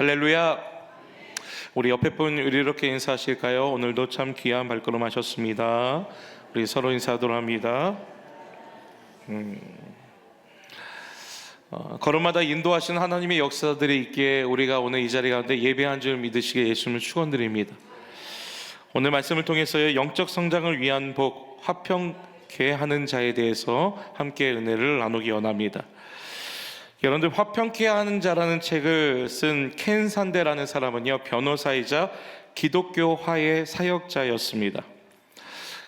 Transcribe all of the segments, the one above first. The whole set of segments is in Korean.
할렐루야. 우리 옆에 분 이렇게 인사하실까요? 오늘도 참 귀한 발걸음 하셨습니다. 우리 서로 인사하도록 합니다. 음. 어, 걸음마다 인도하신 하나님의 역사들이 있기에 우리가 오늘 이 자리 가운데 예배한 줄 믿으시게 예수님을 축원드립니다. 오늘 말씀을 통해서 영적 성장을 위한 복 화평케 하는 자에 대해서 함께 은혜를 나누기 원합니다. 여러분들 화평케 하는 자라는 책을 쓴 켄 산데라는 사람은요 변호사이자 기독교 화해 사역자였습니다.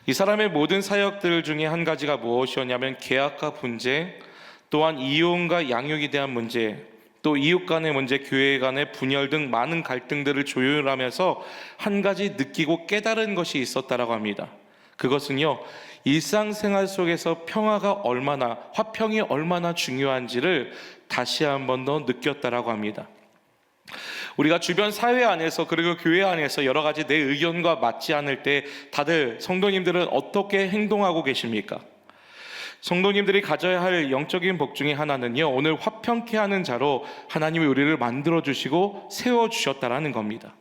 이 사람의 모든 사역들 중에 한 가지가 무엇이었냐면 계약과 분쟁, 또한 이혼과 양육에 대한 문제, 또 이웃 간의 문제, 교회 간의 분열 등 많은 갈등들을 조율하면서 한 가지 느끼고 깨달은 것이 있었다라고 합니다. 그것은요, 일상생활 속에서 평화가 얼마나, 화평이 얼마나 중요한지를 다시 한 번 더 느꼈다라고 합니다. 우리가 주변 사회 안에서 그리고 교회 안에서 여러 가지 내 의견과 맞지 않을 때 다들 성도님들은 어떻게 행동하고 계십니까? 성도님들이 가져야 할 영적인 복 중에 하나는요, 오늘 화평케 하는 자로 하나님이 우리를 만들어 주시고 세워 주셨다라는 겁니다.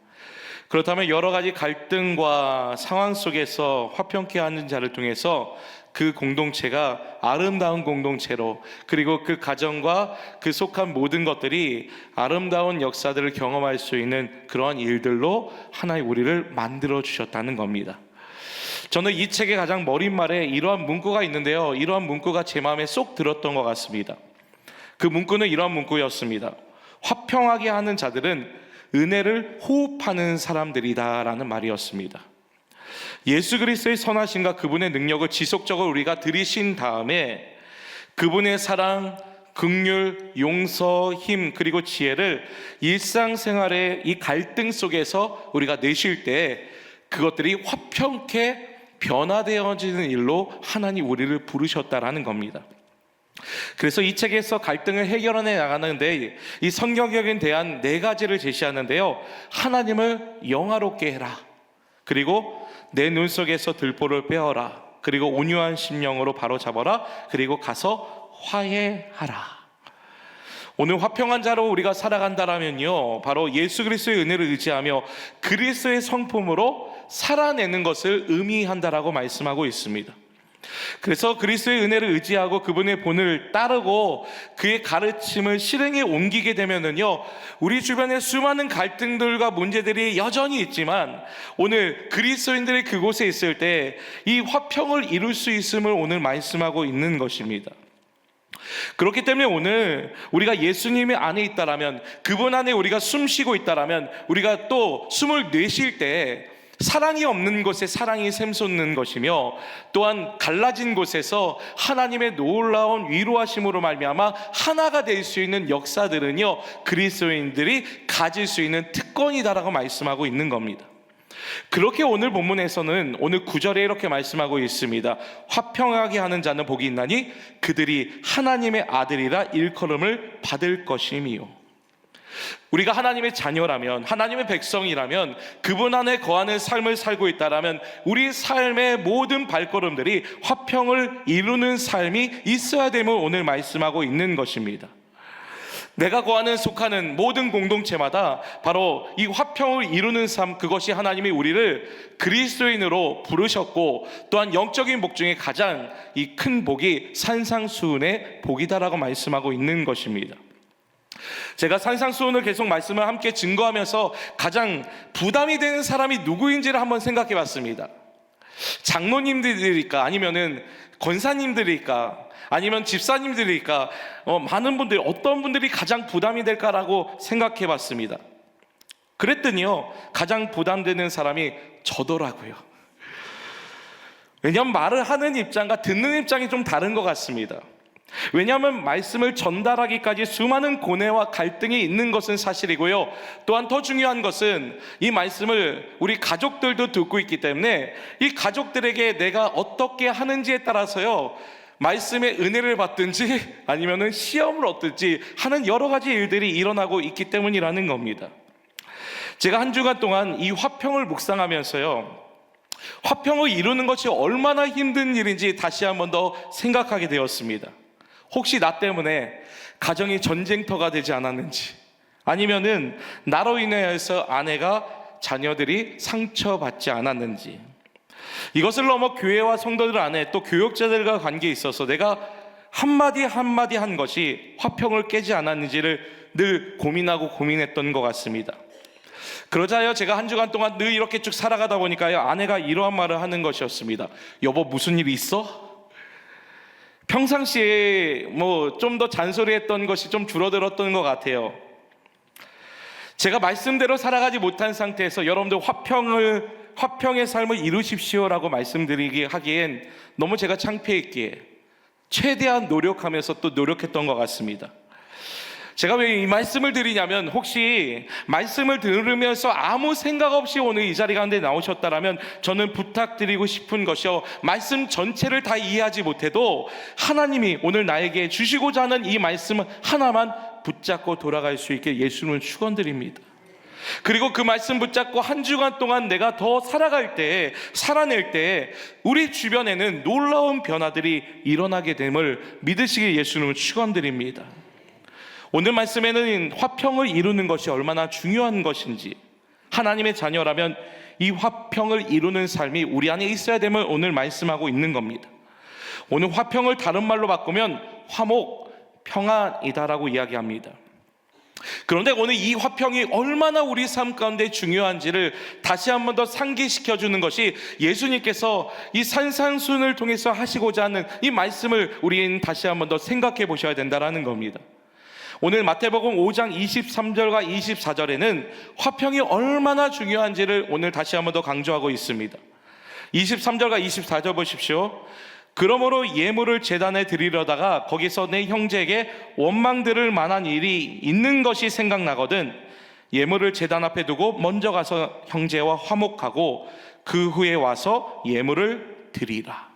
그렇다면 여러 가지 갈등과 상황 속에서 화평케 하는 자를 통해서 그 공동체가 아름다운 공동체로 그리고 그 가정과 그 속한 모든 것들이 아름다운 역사들을 경험할 수 있는 그러한 일들로 하나의 우리를 만들어 주셨다는 겁니다. 저는 이 책의 가장 머릿말에 이러한 문구가 있는데요. 이러한 문구가 제 마음에 쏙 들었던 것 같습니다. 그 문구는 이러한 문구였습니다. 화평하게 하는 자들은 은혜를 호흡하는 사람들이다라는 말이었습니다. 예수 그리스도의 선하심과 그분의 능력을 지속적으로 우리가 들이신 다음에 그분의 사랑, 긍휼, 용서, 힘 그리고 지혜를 일상생활의 이 갈등 속에서 우리가 내실 때 그것들이 화평케 변화되어지는 일로 하나님 우리를 부르셨다라는 겁니다. 그래서 이 책에서 갈등을 해결해 나가는데 이 성경적인 대안 네 가지를 제시하는데요. 하나님을 영화롭게 해라. 그리고 내 눈 속에서 들보를 빼어라. 그리고 온유한 심령으로 바로 잡아라. 그리고 가서 화해하라. 오늘 화평한 자로 우리가 살아간다라면요. 바로 예수 그리스도의 은혜를 의지하며 그리스도의 성품으로 살아내는 것을 의미한다라고 말씀하고 있습니다. 그래서 그리스도의 은혜를 의지하고 그분의 본을 따르고 그의 가르침을 실행에 옮기게 되면은요, 우리 주변에 수많은 갈등들과 문제들이 여전히 있지만 오늘 그리스도인들이 그곳에 있을 때 이 화평을 이룰 수 있음을 오늘 말씀하고 있는 것입니다. 그렇기 때문에 오늘 우리가 예수님의 안에 있다라면 그분 안에 우리가 숨 쉬고 있다라면 우리가 또 숨을 내쉴 때 사랑이 없는 곳에 사랑이 샘솟는 것이며 또한 갈라진 곳에서 하나님의 놀라운 위로하심으로 말미암아 하나가 될 수 있는 역사들은요 그리스도인들이 가질 수 있는 특권이다라고 말씀하고 있는 겁니다. 그렇게 오늘 본문에서는 오늘 구절에 이렇게 말씀하고 있습니다. 화평하게 하는 자는 복이 있나니 그들이 하나님의 아들이라 일컬음을 받을 것임이요. 우리가 하나님의 자녀라면 하나님의 백성이라면 그분 안에 거하는 삶을 살고 있다라면 우리 삶의 모든 발걸음들이 화평을 이루는 삶이 있어야 됨을 오늘 말씀하고 있는 것입니다. 내가 거하는 속하는 모든 공동체마다 바로 이 화평을 이루는 삶 그것이 하나님이 우리를 그리스도인으로 부르셨고 또한 영적인 복 중에 가장 이 큰 복이 산상수훈의 복이다라고 말씀하고 있는 것입니다. 제가 산상수훈을 계속 말씀을 함께 증거하면서 가장 부담이 되는 사람이 누구인지를 한번 생각해 봤습니다. 장로님들일까 아니면은 권사님들일까 아니면 집사님들일까 어, 많은 분들 어떤 분들이 가장 부담이 될까라고 생각해 봤습니다. 그랬더니요 가장 부담되는 사람이 저더라고요. 왜냐하면 말을 하는 입장과 듣는 입장이 좀 다른 것 같습니다. 왜냐하면 말씀을 전달하기까지 수많은 고뇌와 갈등이 있는 것은 사실이고요. 또한 더 중요한 것은 이 말씀을 우리 가족들도 듣고 있기 때문에 이 가족들에게 내가 어떻게 하는지에 따라서요. 말씀의 은혜를 받든지 아니면은 시험을 얻든지 하는 여러 가지 일들이 일어나고 있기 때문이라는 겁니다. 제가 한 주간 동안 이 화평을 묵상하면서요. 화평을 이루는 것이 얼마나 힘든 일인지 다시 한번 더 생각하게 되었습니다. 혹시 나 때문에 가정이 전쟁터가 되지 않았는지, 아니면은 나로 인해서 아내가 자녀들이 상처받지 않았는지 이것을 넘어 교회와 성도들 안에 또 교육자들과 관계에 있어서 내가 한마디 한마디 한 것이 화평을 깨지 않았는지를 늘 고민하고 고민했던 것 같습니다. 그러자요 제가 한 주간 동안 늘 이렇게 쭉 살아가다 보니까요 아내가 이러한 말을 하는 것이었습니다. 여보 무슨 일 있어? 평상시에 뭐 좀 더 잔소리했던 것이 좀 줄어들었던 것 같아요. 제가 말씀대로 살아가지 못한 상태에서 여러분들 화평을 화평의 삶을 이루십시오라고 말씀드리기 하기엔 너무 제가 창피했기에 최대한 노력하면서 또 노력했던 것 같습니다. 제가 왜 이 말씀을 드리냐면 혹시 말씀을 들으면서 아무 생각 없이 오늘 이 자리 가운데 나오셨다라면 저는 부탁드리고 싶은 것이요 말씀 전체를 다 이해하지 못해도 하나님이 오늘 나에게 주시고자 하는 이 말씀 하나만 붙잡고 돌아갈 수 있게 예수님을 축원드립니다. 그리고 그 말씀 붙잡고 한 주간 동안 내가 더 살아갈 때, 살아낼 때, 우리 주변에는 놀라운 변화들이 일어나게 됨을 믿으시길 예수님을 축원드립니다. 오늘 말씀에는 화평을 이루는 것이 얼마나 중요한 것인지, 하나님의 자녀라면 이 화평을 이루는 삶이 우리 안에 있어야 됨을 오늘 말씀하고 있는 겁니다. 오늘 화평을 다른 말로 바꾸면 화목, 평안이다라고 이야기합니다. 그런데 오늘 이 화평이 얼마나 우리 삶 가운데 중요한지를 다시 한 번 더 상기시켜 주는 것이 예수님께서 이 산상순을 통해서 하시고자 하는 이 말씀을 우리는 다시 한 번 더 생각해 보셔야 된다라는 겁니다. 오늘 마태복음 5장 23절과 24절에는 화평이 얼마나 중요한지를 오늘 다시 한번 더 강조하고 있습니다. 23절과 24절 보십시오. 그러므로 예물을 재단에 드리려다가 거기서 내 형제에게 원망 들을 만한 일이 있는 것이 생각나거든 예물을 재단 앞에 두고 먼저 가서 형제와 화목하고 그 후에 와서 예물을 드리라.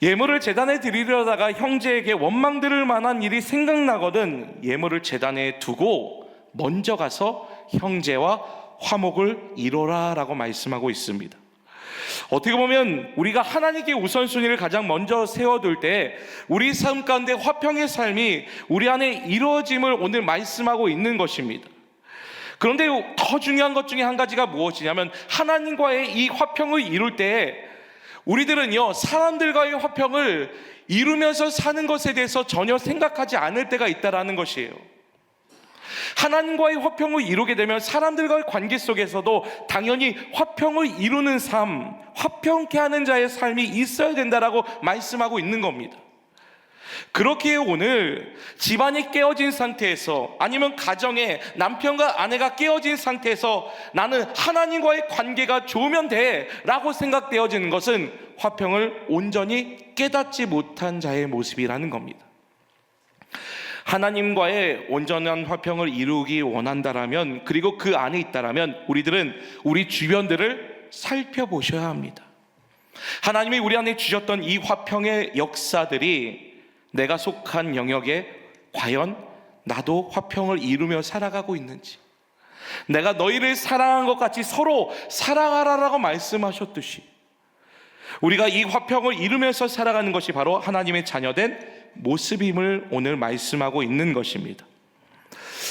예물을 재단에 드리려다가 형제에게 원망 들을 만한 일이 생각나거든 예물을 재단에 두고 먼저 가서 형제와 화목을 이뤄라라고 말씀하고 있습니다. 어떻게 보면 우리가 하나님께 우선순위를 가장 먼저 세워둘 때 우리 삶 가운데 화평의 삶이 우리 안에 이루어짐을 오늘 말씀하고 있는 것입니다. 그런데 더 중요한 것 중에 한 가지가 무엇이냐면 하나님과의 이 화평을 이룰 때 우리들은요 사람들과의 화평을 이루면서 사는 것에 대해서 전혀 생각하지 않을 때가 있다라는 것이에요. 하나님과의 화평을 이루게 되면 사람들과의 관계 속에서도 당연히 화평을 이루는 삶, 화평케 하는 자의 삶이 있어야 된다라고 말씀하고 있는 겁니다. 그렇게 오늘 집안이 깨어진 상태에서 아니면 가정에 남편과 아내가 깨어진 상태에서 나는 하나님과의 관계가 좋으면 돼 라고 생각되어지는 것은 화평을 온전히 깨닫지 못한 자의 모습이라는 겁니다. 하나님과의 온전한 화평을 이루기 원한다라면 그리고 그 안에 있다라면 우리들은 우리 주변들을 살펴보셔야 합니다. 하나님이 우리 안에 주셨던 이 화평의 역사들이 내가 속한 영역에 과연 나도 화평을 이루며 살아가고 있는지 내가 너희를 사랑한 것 같이 서로 사랑하라라고 말씀하셨듯이 우리가 이 화평을 이루면서 살아가는 것이 바로 하나님의 자녀된 모습임을 오늘 말씀하고 있는 것입니다.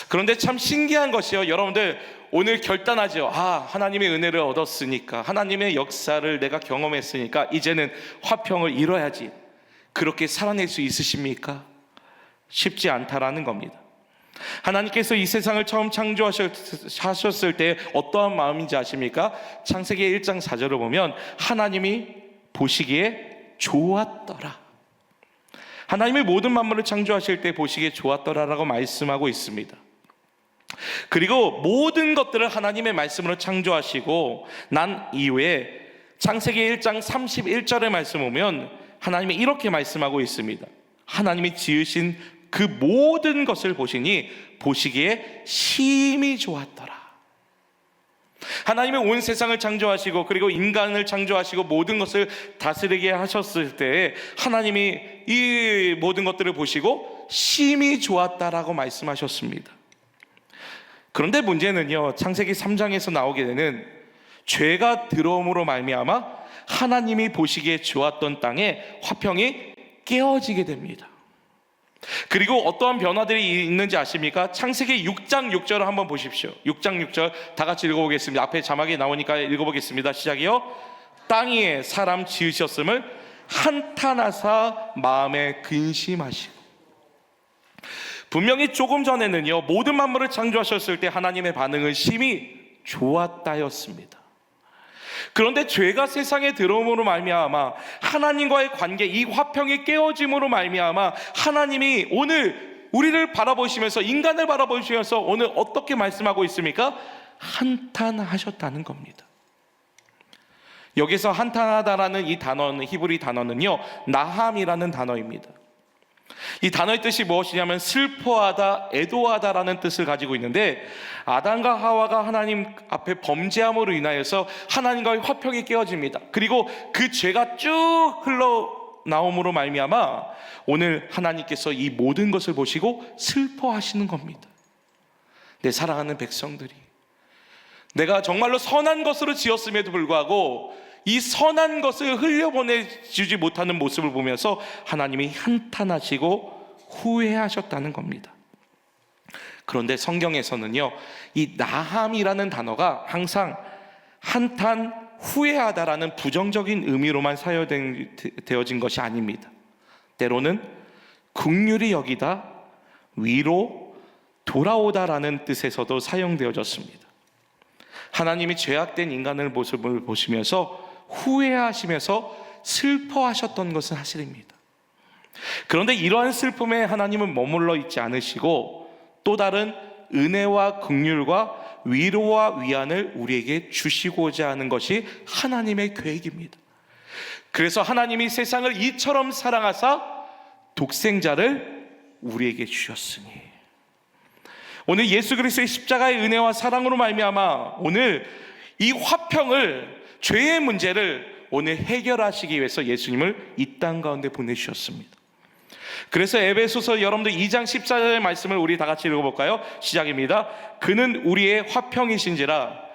그런데 참 신기한 것이요. 여러분들 오늘 결단하죠. 아, 하나님의 은혜를 얻었으니까, 하나님의 역사를 내가 경험했으니까, 이제는 화평을 이뤄야지. 그렇게 살아낼 수 있으십니까? 쉽지 않다라는 겁니다. 하나님께서 이 세상을 처음 창조하셨을 때 어떠한 마음인지 아십니까? 창세기 1장 4절을 보면 하나님이 보시기에 좋았더라. 하나님의 모든 만물을 창조하실 때 보시기에 좋았더라라고 말씀하고 있습니다. 그리고 모든 것들을 하나님의 말씀으로 창조하시고 난 이후에 창세기 1장 31절의 말씀 보면 하나님이 이렇게 말씀하고 있습니다. 하나님이 지으신 그 모든 것을 보시니 보시기에 심히 좋았더라. 하나님의 온 세상을 창조하시고 그리고 인간을 창조하시고 모든 것을 다스리게 하셨을 때 하나님이 이 모든 것들을 보시고 심히 좋았다라고 말씀하셨습니다. 그런데 문제는요. 창세기 3장에서 나오게 되는 죄가 들어옴으로 말미암아 하나님이 보시기에 좋았던 땅에 화평이 깨어지게 됩니다. 그리고 어떠한 변화들이 있는지 아십니까? 창세기 6장 6절을 한번 보십시오. 6장 6절 다 같이 읽어보겠습니다. 앞에 자막이 나오니까 읽어보겠습니다. 시작이요. 땅 위에 사람 지으셨음을 한탄하사 마음에 근심하시고 분명히 조금 전에는요 모든 만물을 창조하셨을 때 하나님의 반응은 심히 좋았다였습니다. 그런데 죄가 세상에 들어옴으로 말미암아 하나님과의 관계 이 화평이 깨어짐으로 말미암아 하나님이 오늘 우리를 바라보시면서 인간을 바라보시면서 오늘 어떻게 말씀하고 있습니까? 한탄하셨다는 겁니다. 여기서 한탄하다라는 이 단어는 히브리 단어는요 나함이라는 단어입니다. 이 단어의 뜻이 무엇이냐면 슬퍼하다, 애도하다라는 뜻을 가지고 있는데 아담과 하와가 하나님 앞에 범죄함으로 인하여서 하나님과의 화평이 깨어집니다. 그리고 그 죄가 쭉 흘러 나옴으로 말미암아 오늘 하나님께서 이 모든 것을 보시고 슬퍼하시는 겁니다. 내 사랑하는 백성들이 내가 정말로 선한 것으로 지었음에도 불구하고 이 선한 것을 흘려보내주지 못하는 모습을 보면서 하나님이 한탄하시고 후회하셨다는 겁니다. 그런데 성경에서는요, 이 나함이라는 단어가 항상 한탄 후회하다라는 부정적인 의미로만 사용되어진 것이 아닙니다. 때로는 국률이 여기다 위로 돌아오다라는 뜻에서도 사용되어졌습니다. 하나님이 죄악된 인간의 모습을 보시면서 후회하시면서 슬퍼하셨던 것은 사실입니다. 그런데 이러한 슬픔에 하나님은 머물러 있지 않으시고 또 다른 은혜와 긍휼과 위로와 위안을 우리에게 주시고자 하는 것이 하나님의 계획입니다. 그래서 하나님이 세상을 이처럼 사랑하사 독생자를 우리에게 주셨으니 오늘 예수 그리스도의 십자가의 은혜와 사랑으로 말미암아 오늘 이 화평을 죄의 문제를 오늘 해결하시기 위해서 예수님을 이 땅 가운데 보내주셨습니다. 그래서 에베소서 여러분들 2장 14절의 말씀을 우리 다 같이 읽어볼까요? 시작입니다. 그는 우리의 화평이신지라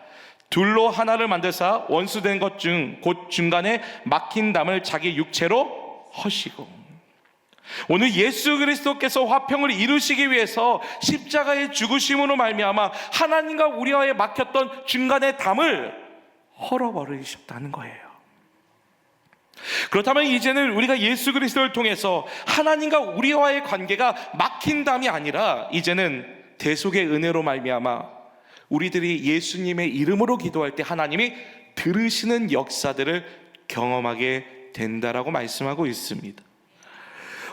둘로 하나를 만드사 원수된 것 중 곧 중간에 막힌 담을 자기 육체로 허시고 오늘 예수 그리스도께서 화평을 이루시기 위해서 십자가의 죽으심으로 말미암아 하나님과 우리와의 막혔던 중간의 담을 헐어버리셨다는 거예요. 그렇다면 이제는 우리가 예수 그리스도를 통해서 하나님과 우리와의 관계가 막힌 담이 아니라 이제는 대속의 은혜로 말미암아 우리들이 예수님의 이름으로 기도할 때 하나님이 들으시는 역사들을 경험하게 된다라고 말씀하고 있습니다.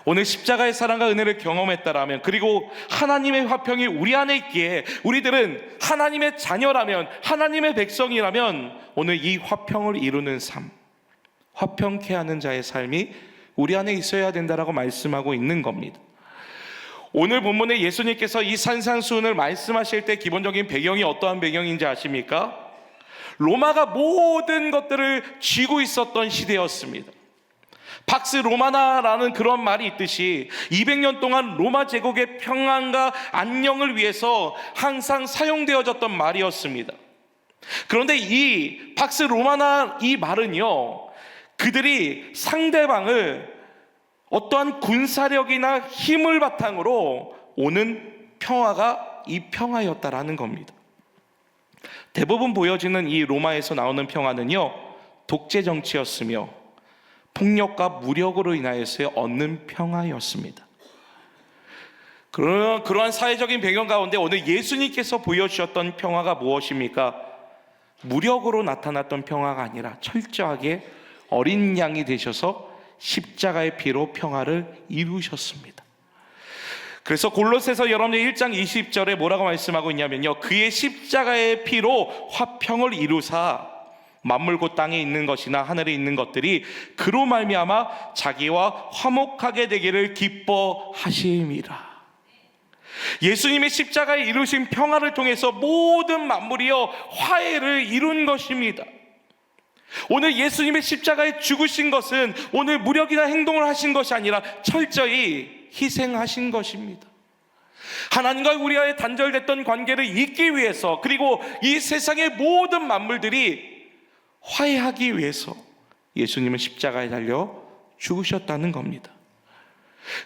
오늘 십자가의 사랑과 은혜를 경험했다라면 그리고 하나님의 화평이 우리 안에 있기에 우리들은 하나님의 자녀라면 하나님의 백성이라면 오늘 이 화평을 이루는 삶 화평케 하는 자의 삶이 우리 안에 있어야 된다라고 말씀하고 있는 겁니다. 오늘 본문에 예수님께서 이 산산수훈을 말씀하실 때 기본적인 배경이 어떠한 배경인지 아십니까? 로마가 모든 것들을 쥐고 있었던 시대였습니다. 박스 로마나라는 그런 말이 있듯이 200년 동안 로마 제국의 평안과 안녕을 위해서 항상 사용되어졌던 말이었습니다. 그런데 이 박스 로마나 이 말은요, 그들이 상대방을 어떠한 군사력이나 힘을 바탕으로 오는 평화가 이 평화였다라는 겁니다. 대부분 보여지는 이 로마에서 나오는 평화는요, 독재 정치였으며 폭력과 무력으로 인하여서 얻는 평화였습니다. 그러, 그러한 사회적인 배경 가운데 오늘 예수님께서 보여주셨던 평화가 무엇입니까? 무력으로 나타났던 평화가 아니라 철저하게 어린 양이 되셔서 십자가의 피로 평화를 이루셨습니다. 그래서 골로새서 여러분들 1장 20절에 뭐라고 말씀하고 있냐면요. 그의 십자가의 피로 화평을 이루사 만물 곧 땅에 있는 것이나 하늘에 있는 것들이 그로 말미암아 자기와 화목하게 되기를 기뻐하심이라. 예수님의 십자가에 이루신 평화를 통해서 모든 만물이요 화해를 이룬 것입니다. 오늘 예수님의 십자가에 죽으신 것은 오늘 무력이나 행동을 하신 것이 아니라 철저히 희생하신 것입니다. 하나님과 우리와의 단절됐던 관계를 잇기 위해서 그리고 이 세상의 모든 만물들이 화해하기 위해서 예수님은 십자가에 달려 죽으셨다는 겁니다.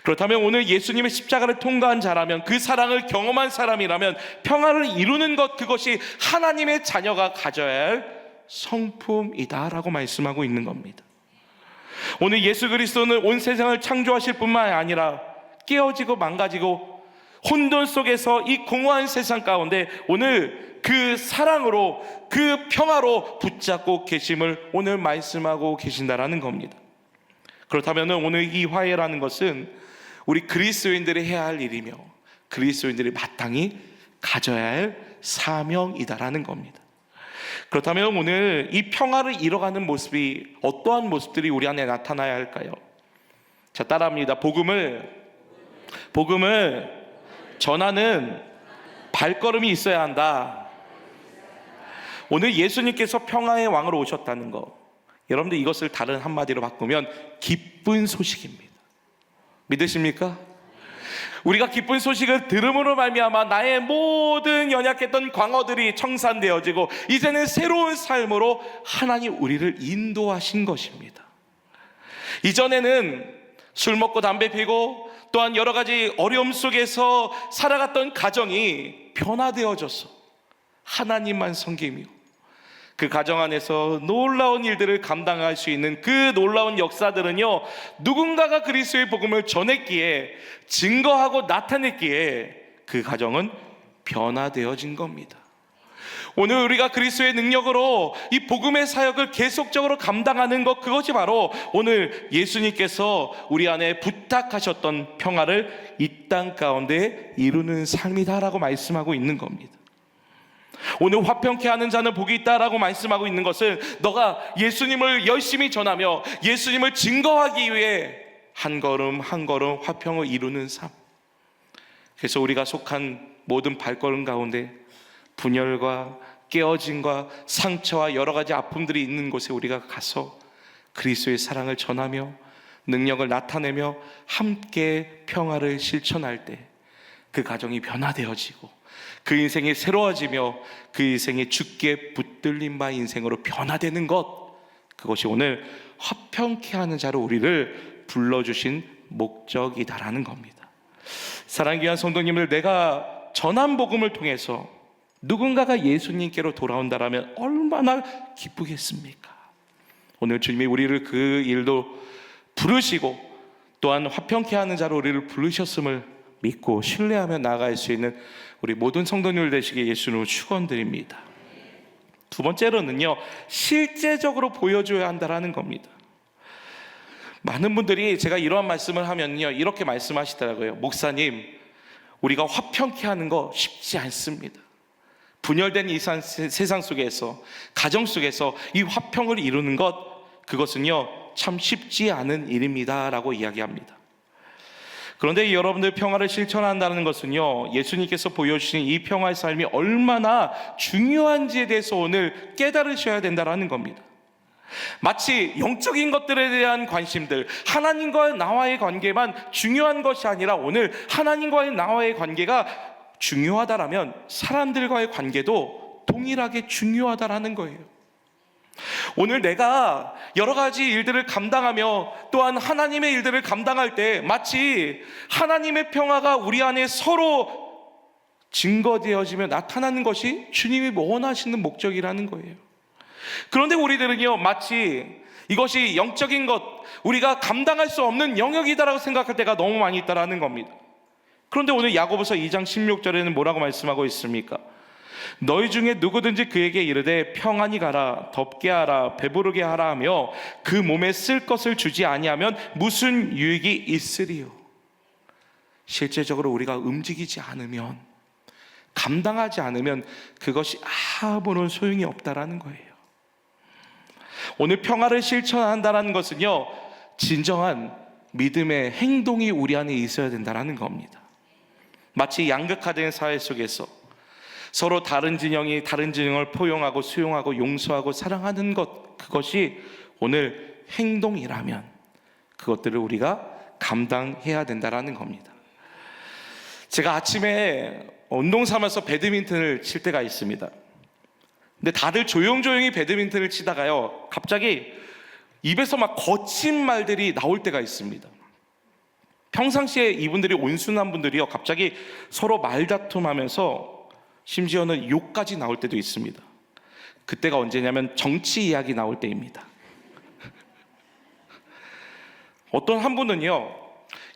그렇다면 오늘 예수님의 십자가를 통과한 자라면 그 사랑을 경험한 사람이라면 평화를 이루는 것 그것이 하나님의 자녀가 가져야 할 성품이다라고 말씀하고 있는 겁니다. 오늘 예수 그리스도는 온 세상을 창조하실 뿐만 아니라 깨어지고 망가지고 혼돈 속에서 이 공허한 세상 가운데 오늘 그 사랑으로 그 평화로 붙잡고 계심을 오늘 말씀하고 계신다라는 겁니다. 그렇다면 오늘 이 화해라는 것은 우리 그리스도인들이 해야 할 일이며 그리스도인들이 마땅히 가져야 할 사명이다라는 겁니다. 그렇다면 오늘 이 평화를 잃어가는 모습이 어떠한 모습들이 우리 안에 나타나야 할까요? 자, 따라합니다. 복음을 복음을 전하는 발걸음이 있어야 한다. 오늘 예수님께서 평화의 왕으로 오셨다는 거. 여러분들 이것을 다른 한마디로 바꾸면 기쁜 소식입니다. 믿으십니까? 우리가 기쁜 소식을 들음으로 말미암아 나의 모든 연약했던 광어들이 청산되어지고 이제는 새로운 삶으로 하나님 우리를 인도하신 것입니다. 이전에는 술 먹고 담배 피고 또한 여러 가지 어려움 속에서 살아갔던 가정이 변화되어져서 하나님만 섬기며 그 가정 안에서 놀라운 일들을 감당할 수 있는 그 놀라운 역사들은요 누군가가 그리스도의 복음을 전했기에 증거하고 나타냈기에 그 가정은 변화되어진 겁니다. 오늘 우리가 그리스도의 능력으로 이 복음의 사역을 계속적으로 감당하는 것 그것이 바로 오늘 예수님께서 우리 안에 부탁하셨던 평화를 이 땅 가운데 이루는 삶이다라고 말씀하고 있는 겁니다. 오늘 화평케 하는 자는 복이 있다라고 말씀하고 있는 것은 너가 예수님을 열심히 전하며 예수님을 증거하기 위해 한 걸음 한 걸음 화평을 이루는 삶. 그래서 우리가 속한 모든 발걸음 가운데 분열과 깨어짐과 상처와 여러 가지 아픔들이 있는 곳에 우리가 가서 그리스도의 사랑을 전하며 능력을 나타내며 함께 평화를 실천할 때 그 가정이 변화되어지고 그 인생이 새로워지며 그 인생이 죽게 붙들린 바 인생으로 변화되는 것 그것이 오늘 화평케 하는 자로 우리를 불러주신 목적이다라는 겁니다. 사랑 귀한 성도님들 내가 전한 복음을 통해서 누군가가 예수님께로 돌아온다라면 얼마나 기쁘겠습니까? 오늘 주님이 우리를 그 일도 부르시고 또한 화평케 하는 자로 우리를 부르셨음을 믿고 신뢰하며 나아갈 수 있는 우리 모든 성도님들 되시게 예수님으로 축원드립니다. 두 번째로는요 실제적으로 보여줘야 한다라는 겁니다. 많은 분들이 제가 이러한 말씀을 하면요 이렇게 말씀하시더라고요. 목사님 우리가 화평케 하는 거 쉽지 않습니다. 분열된 이 세상 속에서 가정 속에서 이 화평을 이루는 것 그것은요 참 쉽지 않은 일입니다라고 이야기합니다. 그런데 여러분들 평화를 실천한다는 것은요 예수님께서 보여주신 이 평화의 삶이 얼마나 중요한지에 대해서 오늘 깨달으셔야 된다라는 겁니다. 마치 영적인 것들에 대한 관심들, 하나님과 나와의 관계만 중요한 것이 아니라 오늘 하나님과의 나와의 관계가 중요하다라면 사람들과의 관계도 동일하게 중요하다라는 거예요. 오늘 내가 여러 가지 일들을 감당하며 또한 하나님의 일들을 감당할 때 마치 하나님의 평화가 우리 안에 서로 증거되어지며 나타나는 것이 주님이 원하시는 목적이라는 거예요. 그런데 우리들은요, 마치 이것이 영적인 것, 우리가 감당할 수 없는 영역이다라고 생각할 때가 너무 많이 있다라는 겁니다. 그런데 오늘 야고보서 2장 16절에는 뭐라고 말씀하고 있습니까? 너희 중에 누구든지 그에게 이르되 평안히 가라 덥게 하라 배부르게 하라 하며 그 몸에 쓸 것을 주지 아니하면 무슨 유익이 있으리요? 실제적으로 우리가 움직이지 않으면 감당하지 않으면 그것이 아무런 소용이 없다라는 거예요. 오늘 평화를 실천한다라는 것은요 진정한 믿음의 행동이 우리 안에 있어야 된다라는 겁니다 마치 양극화된 사회 속에서 서로 다른 진영이 다른 진영을 포용하고 수용하고 용서하고 사랑하는 것 그것이 오늘 행동이라면 그것들을 우리가 감당해야 된다라는 겁니다. 제가 아침에 운동 삼아서 배드민턴을 칠 때가 있습니다. 근데 다들 조용조용히 배드민턴을 치다가요. 갑자기 입에서 막 거친 말들이 나올 때가 있습니다. 평상시에 이분들이 온순한 분들이요. 갑자기 서로 말다툼하면서 심지어는 욕까지 나올 때도 있습니다. 그때가 언제냐면 정치 이야기 나올 때입니다. 어떤 한 분은요.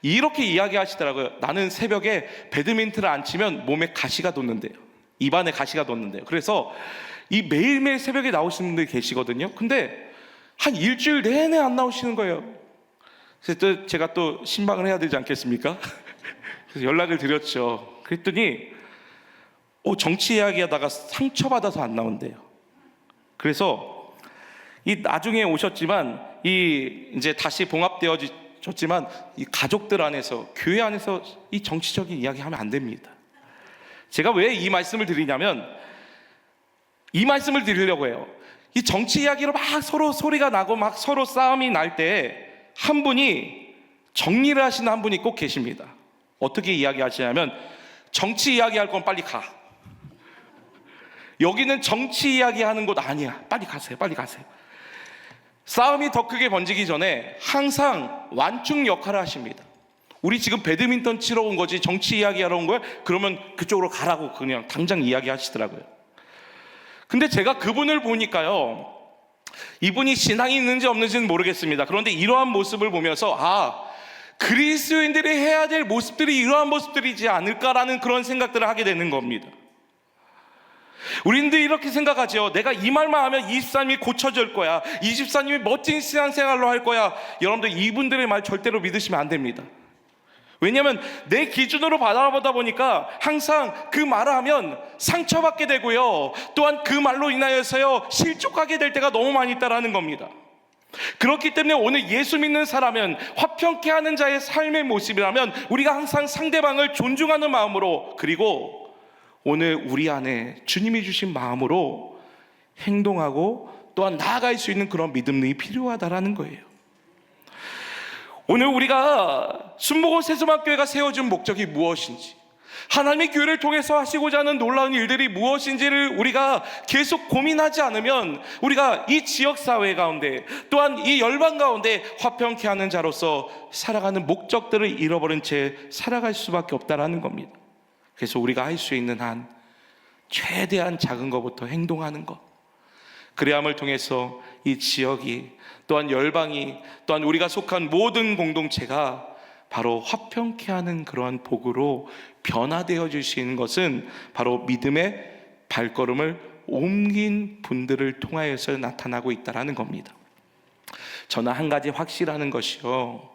이렇게 이야기하시더라고요. 나는 새벽에 배드민턴을 안 치면 몸에 가시가 돋는데요. 입안에 가시가 돋는데요. 그래서 이 매일매일 새벽에 나오시는 분들이 계시거든요. 근데 한 일주일 내내 안 나오시는 거예요. 그래서 또 제가 또 신방을 해야 되지 않겠습니까? 그래서 연락을 드렸죠. 그랬더니 어, 정치 이야기하다가 상처받아서 안 나온대요. 그래서 이 나중에 오셨지만 이 이제 다시 봉합되어졌지만 이 가족들 안에서 교회 안에서 이 정치적인 이야기하면 안 됩니다. 제가 왜 이 말씀을 드리냐면 이 말씀을 드리려고 해요. 이 정치 이야기로 막 서로 소리가 나고 막 서로 싸움이 날 때 한 분이 정리를 하시는 한 분이 꼭 계십니다. 어떻게 이야기하시냐면 정치 이야기할 건 빨리 가. 여기는 정치 이야기하는 곳 아니야. 빨리 가세요. 빨리 가세요. 싸움이 더 크게 번지기 전에 항상 완충 역할을 하십니다. 우리 지금 배드민턴 치러 온 거지 정치 이야기하러 온 거야? 그러면 그쪽으로 가라고 그냥 당장 이야기하시더라고요. 근데 제가 그분을 보니까요. 이분이 신앙이 있는지 없는지는 모르겠습니다. 그런데 이러한 모습을 보면서 아 그리스도인들이 해야 될 모습들이 이러한 모습들이지 않을까라는 그런 생각들을 하게 되는 겁니다. 우리는 이렇게 생각하죠. 내가 이 말만 하면 24님이 고쳐질 거야. 24님이 멋진 신앙생활로 할 거야. 여러분들 이분들의 말 절대로 믿으시면 안 됩니다. 왜냐하면 내 기준으로 바라보다 보니까 항상 그 말을 하면 상처받게 되고요. 또한 그 말로 인하여서요 실족하게 될 때가 너무 많이 있다라는 겁니다. 그렇기 때문에 오늘 예수 믿는 사람은 화평케 하는 자의 삶의 모습이라면 우리가 항상 상대방을 존중하는 마음으로 그리고 오늘 우리 안에 주님이 주신 마음으로 행동하고 또한 나아갈 수 있는 그런 믿음이 필요하다라는 거예요. 오늘 우리가 순복음 세수막교회가 세워진 목적이 무엇인지 하나님의 교회를 통해서 하시고자 하는 놀라운 일들이 무엇인지를 우리가 계속 고민하지 않으면 우리가 이 지역 사회 가운데 또한 이 열방 가운데 화평케 하는 자로서 살아가는 목적들을 잃어버린 채 살아갈 수밖에 없다라는 겁니다. 그래서 우리가 할 수 있는 한 최대한 작은 것부터 행동하는 것. 그래야함을 통해서 이 지역이 또한 열방이 또한 우리가 속한 모든 공동체가 바로 화평케 하는 그러한 복으로 변화되어 주시는 것은 바로 믿음의 발걸음을 옮긴 분들을 통하여서 나타나고 있다라는 겁니다. 저는 한 가지 확실하는 것이요.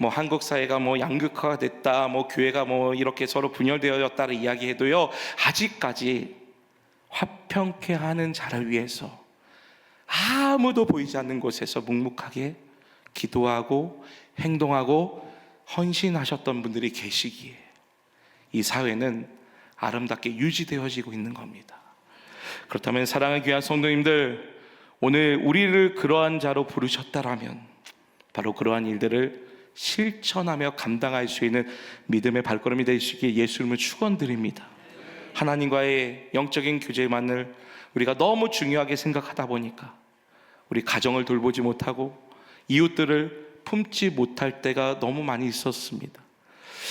뭐 한국 사회가 뭐 양극화가 됐다, 뭐 교회가 뭐 이렇게 서로 분열되어졌다를 이야기해도요. 아직까지 화평케 하는 자를 위해서 아무도 보이지 않는 곳에서 묵묵하게 기도하고 행동하고 헌신하셨던 분들이 계시기에 이 사회는 아름답게 유지되어지고 있는 겁니다. 그렇다면 사랑의 귀한 성도님들 오늘 우리를 그러한 자로 부르셨다라면 바로 그러한 일들을 실천하며 감당할 수 있는 믿음의 발걸음이 되시기에 예수님을 축원드립니다. 하나님과의 영적인 교제만을 우리가 너무 중요하게 생각하다 보니까 우리 가정을 돌보지 못하고 이웃들을 품지 못할 때가 너무 많이 있었습니다.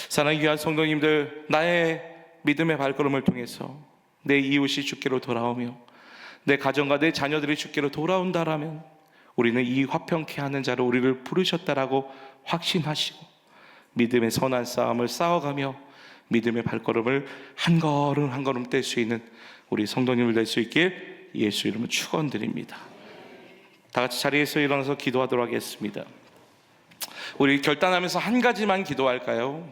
사랑의 귀한 성도님들, 나의 믿음의 발걸음을 통해서 내 이웃이 주께로 돌아오며 내 가정과 내 자녀들이 주께로 돌아온다라면 우리는 이 화평케 하는 자로 우리를 부르셨다라고 확신하시고 믿음의 선한 싸움을 싸워가며 믿음의 발걸음을 한 걸음 한 걸음 뗄 수 있는 우리 성도님을 될수 있게 예수 이름으로 축원드립니다. 다 같이 자리에서 일어나서 기도하도록 하겠습니다. 우리 결단하면서 한 가지만 기도할까요?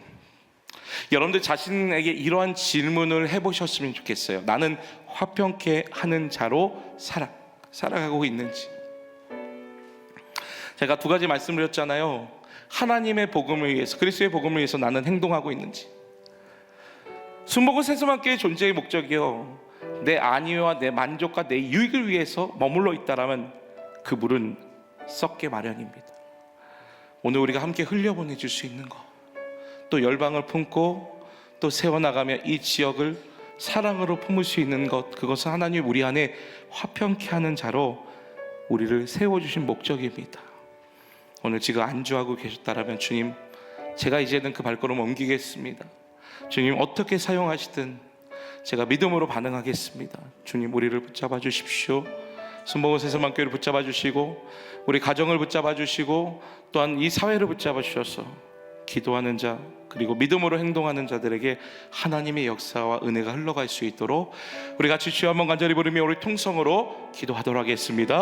여러분들 자신에게 이러한 질문을 해보셨으면 좋겠어요. 나는 화평케 하는 자로 살아 살아가고 있는지. 제가 두 가지 말씀드렸잖아요. 하나님의 복음을 위해서 그리스도의 복음을 위해서 나는 행동하고 있는지. 순복음 세수만교의 존재의 목적이요. 내 안위와 내 만족과 내 유익을 위해서 머물러 있다라면 그 물은 썩게 마련입니다. 오늘 우리가 함께 흘려보내 줄 수 있는 것, 또 열방을 품고 또 세워나가며 이 지역을 사랑으로 품을 수 있는 것, 그것은 하나님 우리 안에 화평케 하는 자로 우리를 세워주신 목적입니다. 오늘 지금 안주하고 계셨다라면 주님, 제가 이제는 그 발걸음 옮기겠습니다. 주님 어떻게 사용하시든 제가 믿음으로 반응하겠습니다. 주님 우리를 붙잡아 주십시오. 순복음 세상만교회를 붙잡아 주시고 우리 가정을 붙잡아 주시고 또한 이 사회를 붙잡아 주셔서 기도하는 자 그리고 믿음으로 행동하는 자들에게 하나님의 역사와 은혜가 흘러갈 수 있도록 우리 같이 주여 한번 간절히 부르며 우리 통성으로 기도하도록 하겠습니다.